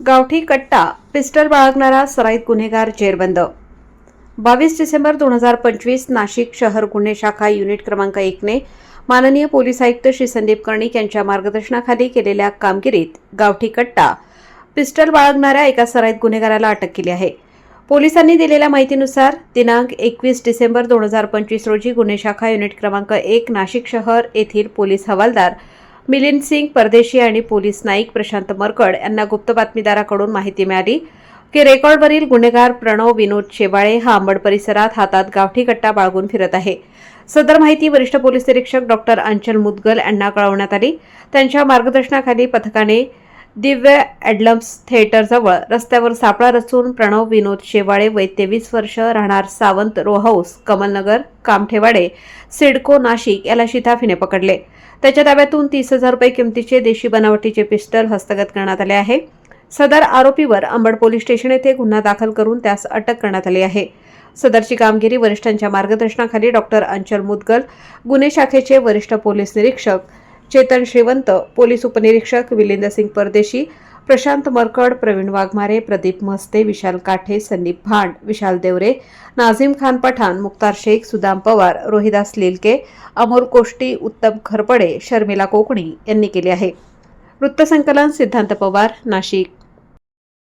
गावठी कट्टा पिस्टल बाळगणारा सराईत गुन्हेगार जेरबंद. बावीस डिसेंबर दोन हजार पंचवीस नाशिक शहर गुन्हे शाखा युनिट क्रमांक एकने माननीय पोलीस आयुक्त श्री संदीप कर्णिक यांच्या मार्गदर्शनाखाली केलेल्या कामगिरीत गावठी कट्टा पिस्टल बाळगणाऱ्या एका सराईत गुन्हेगाराला अटक केली आहे. पोलिसांनी दिलेल्या माहितीनुसार दिनांक एकवीस डिसेंबर दोन हजार पंचवीस रोजी गुन्हे शाखा युनिट क्रमांक एक नाशिक शहर येथील पोलीस हवालदार मिलिंद सिंग परदेशी आणि पोलीस नाईक प्रशांत मरकड यांना गुप्त बातमीदाराकडून माहिती मिळाली की रेकॉर्डवरील गुन्हेगार प्रणव विनोद शेवाळे हा अंबड परिसरात हातात गावठी कट्टा बाळगून फिरत आहे. सदर माहिती वरिष्ठ पोलीस निरीक्षक डॉक्टर अंचल मुदगल यांना कळवण्यात आली. त्यांच्या मार्गदर्शनाखाली पथकाने दिव्य ॲडलम्स थिएटरजवळ रस्त्यावर सापळा रचून प्रणव विनोद शेवाळे वय तेवीस वर्ष राहणार सावंत रो हाऊस कमलनगर कामठेवाडे सिडको नाशिक याला शिताफीने पकडले. त्याच्या ताब्यातून तीस हजार रुपये किमतीचे देशी बनावटीचे पिस्टल हस्तगत करण्यात आले आहे. सदर आरोपीवर अंबड पोलीस स्टेशन येथे गुन्हा दाखल करून त्यास अटक करण्यात आली आहे. सदरची कामगिरी वरिष्ठांच्या मार्गदर्शनाखाली डॉक्टर अंचल मुदगल गुन्हे शाखेचे वरिष्ठ पोलीस निरीक्षक चेतन श्रीवंत पोलीस उपनिरीक्षक विलिंद सिंग परदेशी प्रशांत मरकड प्रवीण वाघमारे प्रदीप मस्ते विशाल काठे संदीप भांड विशाल देवरे नाझीम खान पठाण मुक्तार शेख सुदाम पवार रोहिदास लिलके अमोल कोष्टी उत्तम खरपडे शर्मिला कोकणी यांनी केले आहे. वृत्तसंकलन सिद्धांत पवार नाशिक.